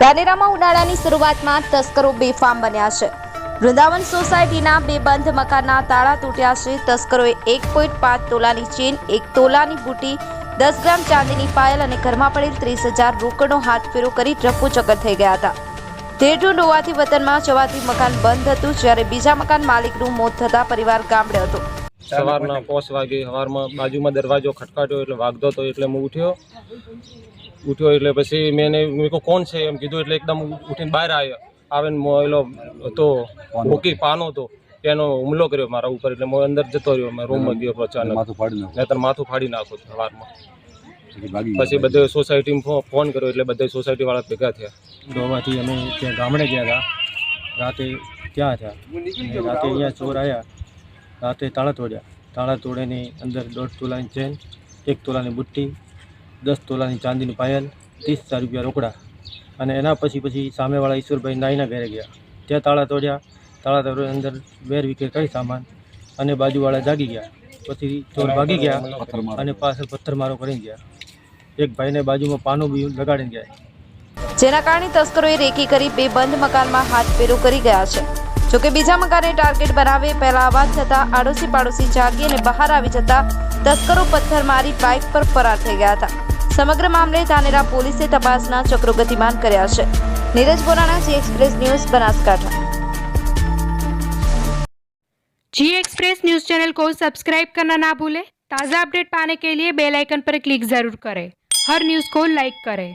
ધાનેરામાં ઉનાળાની શરૂઆતમાં તસ્કરો બેફામ બન્યા છે. વૃંદાવન સોસાયટીના બે બંધ મકાનના તાળા તૂટ્યા છે. તસ્કરોએ એક પોઈન્ટ પાંચ તોલાની ચેન, એક તોલાની બુટી, દસ ગ્રામ ચાંદીની પાયલ અને ઘરમાં પડેલ ત્રીસ હજાર રોકડનો હાથ ફેરો કરી રફુચક્કર થઈ ગયા હતા. ધેરઢૂંઢ હોવાથી વતનમાં જવાથી મકાન બંધ હતું, જ્યારે બીજા મકાન માલિકનું મોત થતાં પરિવાર ગામડે હતો. સવારના પોસ વાગે સવારમાં બાજુમાં દરવાજો ખટકાટ્યો એટલે વાગતો હતો એટલે હું ઉઠ્યો. ઉઠ્યો એટલે પછી મેં મેં કહું કોણ છે? એમ કીધું એટલે એકદમ ઉઠીને બહાર આવ્યો. આવે ને મો- એલો હતો મૂકી પાનો હતો એનો હુમલો કર્યો મારા ઉપર એટલે હું અંદર જતો રહ્યો મેં રૂમમાં ગયો અચાનક. માથું ફાડી નાખ્યું. નહીતર માથું ફાડી નાખું સવારમાં પછી બધે સોસાયટીમાં ફોન કર્યો એટલે બધા સોસાયટીવાળા ભેગા થયા. ગોવાથી અમે ત્યાં ગામડે ગયા હતા. રાતે ત્યાં હતા. રાતે અહીંયા ચોર આવ્યા રાતે તાળા તોડ્યા. તાળા તોડીને અંદર દોઢ તોલાની ચેન, એક તોલાની બુટ્ટી, દસ તોલાની ચાંદીની પાયલ, ત્રીસ હજાર રૂપિયા રોકડા અને એના પછી પછી સામેવાળા ઈશ્વરભાઈ નાઈના ઘરે ગયા. ત્યાં તાળા તોડ્યા. તાળા તોડી અંદર વેર વિખેર કરી સામાન અને બાજુવાળા જાગી ગયા. પછી ચોર ભાગી ગયા અને પાછળ પથ્થરમારો કરીને ગયા. એક ભાઈને બાજુમાં પાનું બી લગાડીને ગયા. જેના કારણે તસ્કરોએ રેકી કરી બે બંધ મકાનમાં હાથ પેરો કરી ગયા છે. જોકે બીજા મકાને ટાર્ગેટ બનાવે પહેલા અવાજ થતા આડોશી પાડોશી જાગી અને બહાર આવી જતા તસ્કરો પથ્થર મારી બાઇક પર ફરાર થઈ ગયા હતા સમગ્ર મામલે ધાનેરા પોલીસે તપાસના ચક્રો ગતિમાન કર્યા છે Neeraj Borana G express news Banaskantha G express news channel को सब्सक्राइब करना ना भूलें ताज़ा अपडेट पाने के लिए बेल आइकन पर क्लिक ज़रूर करें हर न्यूज़ को लाइक करें